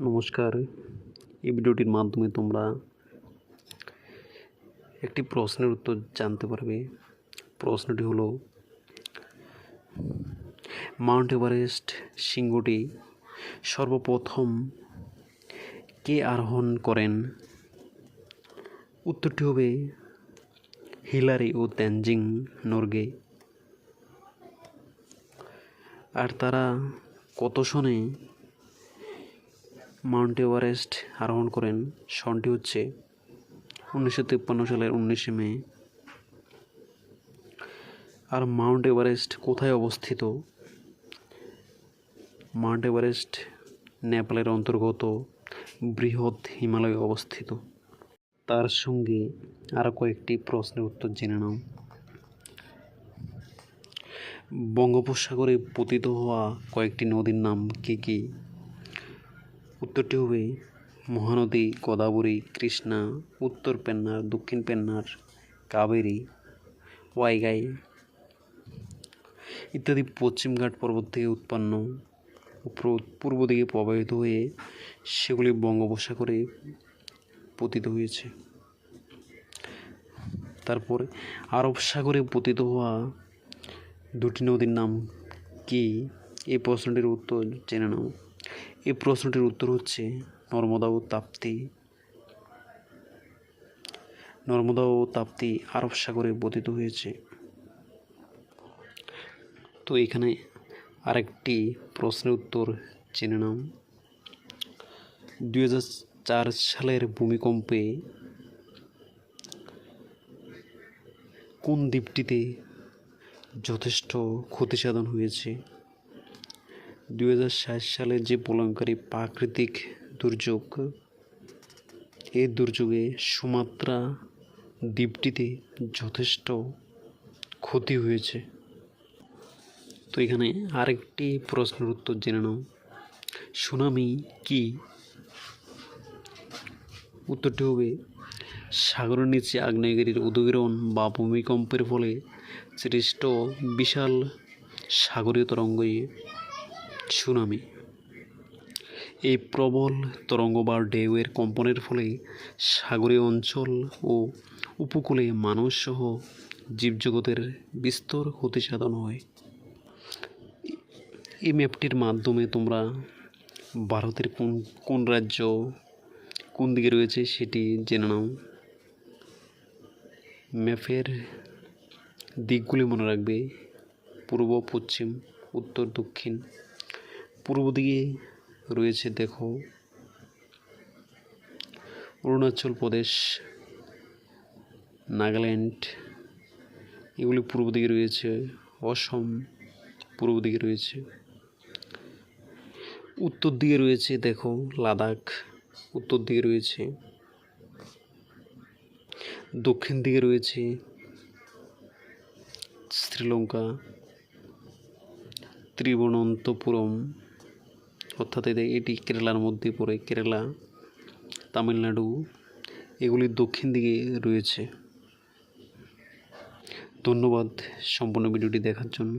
নমস্কার। এই ভিডিওটির মাধ্যমে তোমরা একটি প্রশ্নের উত্তর জানতে পারবে। প্রশ্নটি হলো, মাউন্ট এভারেস্ট শৃঙ্গটি সর্বপ্রথম কে আরোহণ করেন? উত্তরটি হবে হিলারি ও তেনজিং নর্গে। আর তারা কত সনে মাউন্ট এভারেস্ট আরোহণ করেন সনটি হচ্ছে উনিশশো তিপ্পান্ন সালের উনিশে মে। আর মাউন্ট এভারেস্ট কোথায় অবস্থিত? মাউন্ট এভারেস্ট নেপালের অন্তর্গত বৃহৎ হিমালয়ে অবস্থিত। তার সঙ্গে আরও কয়েকটি প্রশ্নের উত্তর জেনে নাও। বঙ্গোপসাগরে পতিত হওয়া কয়েকটি নদীর নাম কী কী? উত্তরটি হবে মহানদী, গোদাবরী, কৃষ্ণা, উত্তর পেন্নার, দক্ষিণ পেন্নার, কাবেরী, ওয়াইগাই ইত্যাদি পশ্চিমঘাট পর্বত থেকে উৎপন্ন পূর্ব দিকে প্রবাহিত হয়ে সেগুলি বঙ্গোপসাগরে পতিত হয়েছে। তারপরে আরব সাগরে পতিত হওয়া দুটি নদীর নাম কি? এই প্রশ্নটির উত্তর জেনে নাও। এই প্রশ্নটির উত্তর হচ্ছে নর্মদা ও তাপ্তি। নর্মদা ও তাপ্তি আরব সাগরে পতিত হয়েছে। তো এখানে আরেকটি প্রশ্নের উত্তর জেনে নাম দুই হাজার চার সালের ভূমিকম্পে কোন দ্বীপটিতে যথেষ্ট ক্ষতিসাধন হয়েছে? দুই হাজার ষাট সালে যে প্রলয়ঙ্কারী প্রাকৃতিক দুর্যোগ এই দুর্যোগে সুমাত্রা দ্বীপটিতে যথেষ্ট ক্ষতি হয়েছে। তো এখানে আরেকটি প্রশ্নের উত্তর জেনে নাও। সুনামি কি? উত্তরটি হবে, সাগরের নিচে আগ্নেয়গিরির উদগিরণ বা ভূমিকম্পের ফলে সৃষ্ট বিশাল সাগরীয় তরঙ্গই সুনামি। এই প্রবল তরঙ্গ বা ঢেউয়ের কম্পনের ফলে সাগরীয় অঞ্চল ও উপকূলে মানুষসহ জীবজগতের বিস্তর ক্ষতি সাধন হয়। এই ম্যাপটির মাধ্যমে তোমরা ভারতের কোন কোন রাজ্য কোন দিকে রয়েছে সেটি জেনে নাও। ম্যাপের দিকগুলি মনে রাখবে। পূর্ব, পশ্চিম, উত্তর, দক্ষিণ। পূর্ব দিকে রয়েছে, দেখো। অরুণাচল প্রদেশ, নাগাল্যান্ড, এগুলি পূর্ব দিকে রয়েছে। অসম পূর্ব দিকে রয়েছে। উত্তর দিকে রয়েছে, দেখো, লাদাখ উত্তর দিকে রয়েছে। দক্ষিণ দিকে রয়েছে শ্রীলঙ্কা, ত্রিবনন্তপুরম অর্থাৎ এটি কেরালার মধ্যে পড়ে কেরালা, তামিলনাড়ু এগুলির দক্ষিণ দিকে রয়েছে। ধন্যবাদ সম্পূর্ণ ভিডিওটি দেখার জন্য।